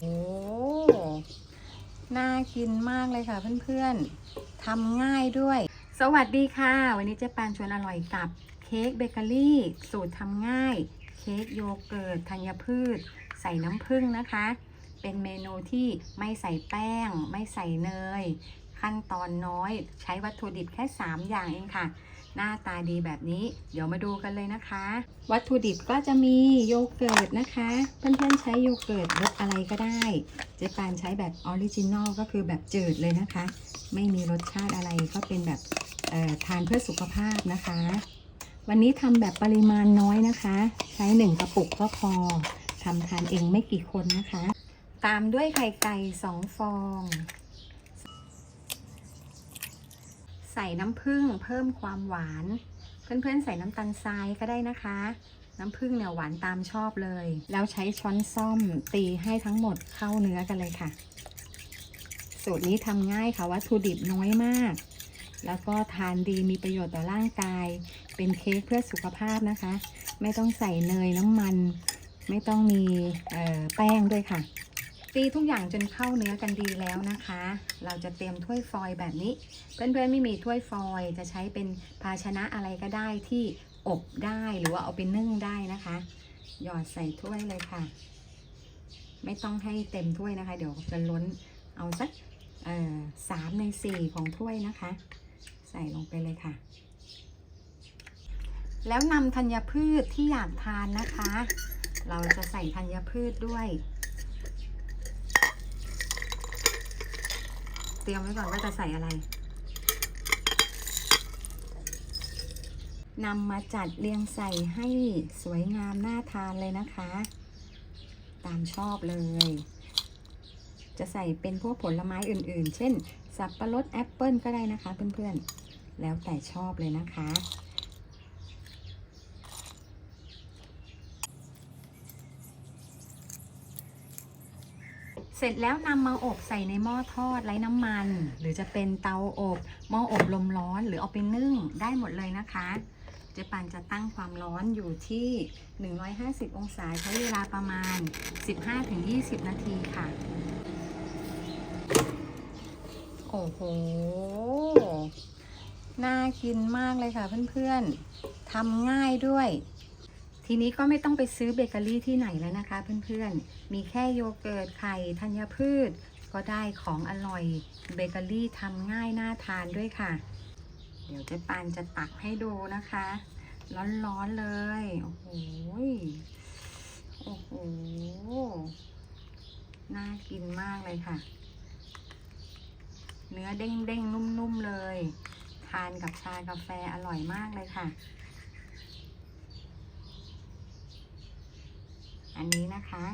โอ้น่ากินมากเลยค่ะเพื่อนๆทำง่ายด้วย สวัสดีค่ะ วันนี้เจ๊ปานชวนอร่อยกับเค้กเบเกอรี่ สูตรทำง่าย เค้กโยเกิร์ตธัญพืช ใส่น้ำผึ้งนะคะ เป็นเมนูที่ไม่ใส่แป้ง ไม่ใส่เนย ขั้นตอนน้อย ใช้วัตถุดิบแค่ 3 อย่างเองค่ะ หน้าตาดีแบบนี้ เดี๋ยวมาดูกันเลยนะคะ วัตถุดิบก็จะมีโยเกิร์ตนะคะ เพื่อนๆใช้โยเกิร์ตรสอะไรก็ได้ เจ๊ปานใช้แบบออริจินอลก็คือแบบจืดเลยนะคะ ไม่มีรสชาติอะไรก็เป็นแบบเอ่อทานเพื่อสุขภาพนะคะ วันนี้ทำแบบปริมาณน้อยนะคะ ใช้หนึ่งกระปุกก็พอทำทานเองไม่กี่คนนะคะ ตามด้วยไข่ไก่สองฟอง ใส่น้ำผึ้งเพิ่มความหวาน เพื่อนๆใส่น้ำตาลทรายก็ได้นะคะ น้ำผึ้งเนี่ยหวานตามชอบเลย แล้วใช้ช้อนซ่อมตีให้ทั้งหมดเข้าเนื้อกันเลยค่ะ สูตรนี้ทำง่ายค่ะวัตถุดิบน้อยมาก แล้วก็ทานดีมีประโยชน์ต่อร่างกาย เป็นเค้กเพื่อสุขภาพนะคะ ไม่ต้องใส่เนยน้ำมัน ไม่ต้องมีแป้งด้วยค่ะ ตีทุกอย่างจนเข้าเนื้อกันดีแล้วนะคะ เราจะเตรียมถ้วยฟอยล์แบบนี้ เพื่อนๆไม่มีถ้วยฟอยล์จะใช้เป็นภาชนะอะไรก็ได้ที่อบได้หรือว่าเอาไปนึ่งได้นะคะ หยอดใส่ถ้วยเลยค่ะ ไม่ต้องให้เต็มถ้วยนะคะ เดี๋ยวจะล้นเอาสักสามในสี่ของถ้วยนะคะ ใส่ลงไปเลยค่ะ แล้วนำธัญพืชที่อยากทานนะคะ เราจะใส่ธัญพืชด้วย ตรียมไว้ก่อนว่าจะใส่อะไรนำมาจัดเรียงใส่ให้สวยงามน่าทานเลยนะคะ ตามชอบเลย จะใส่เป็นพวกผลไม้อื่นๆ เช่น สับปะรดแอปเปิลก็ได้นะคะเพื่อนๆ แล้วแต่ชอบเลยนะคะ เสร็จแล้วนำมาอบใส่ในหม้อทอดไร้น้ำมัน หรือจะเป็นเตาอบหม้ออบลมร้อนหรือเอาไปนึ่งได้หมดเลยนะคะเจ๊ปันจะตั้งความร้อนอยู่ที่ 150 องศาใช้เวลาประมาณ 15-20 นาทีค่ะ โอ้โห น่ากินมากเลยค่ะเพื่อนๆทำง่ายด้วย ทีนี้ก็ไม่ต้องไปซื้อเบเกอรี่ที่ไหนแล้วนะคะ เพื่อนๆ มีแค่โยเกิร์ตไข่ธัญพืช ก็ได้ของอร่อยเบเกอรี่ทำง่ายน่าทานด้วยค่ะ เดี๋ยวเจ๊ปานจะตักให้ดูนะคะ ร้อนๆเลย โอ้โหโอ้โหน่ากินมากเลยค่ะ เนื้อเด้งๆ นุ่มๆ เลย ทานกับชากาแฟอร่อยมากเลยค่ะ อันนี้นะคะ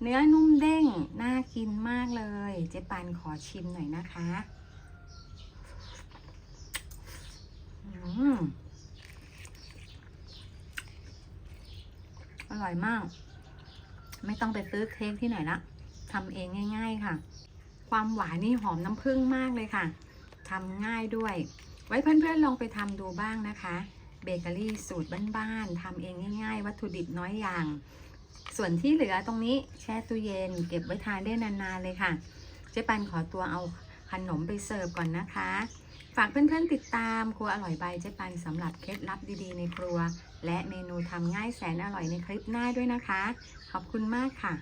เนื้อนุ่มเด้ง น่ากินมากเลย เจ๊ปันขอชิมหน่อยนะคะอืมอร่อยมาก ไม่ต้องไปซื้อเค้กที่ไหนละทำเองง่าย ๆค่ะ ความหวานนี่หอมน้ำผึ้งมากเลยค่ะทำง่ายด้วย ไว้เพื่อนๆลองไปทำดูบ้างนะคะ เบเกอรี่สูตรบ้านๆทำเองง่าย ๆ วัตถุดิบน้อยอย่าง ส่วนที่เหลือตรงนี้แช่ตู้เย็น เก็บไว้ทานได้นานๆเลยค่ะ เจ๊ปันขอตัวเอาขนมไปเสิร์ฟก่อนนะคะ ฝากเพื่อนๆติดตามครัวอร่อยใบเจ๊ปันสำหรับเคล็ดลับดีๆในครัว และเมนูทำง่ายแสนอร่อยในคลิปหน้าด้วยนะคะ ขอบคุณมากค่ะ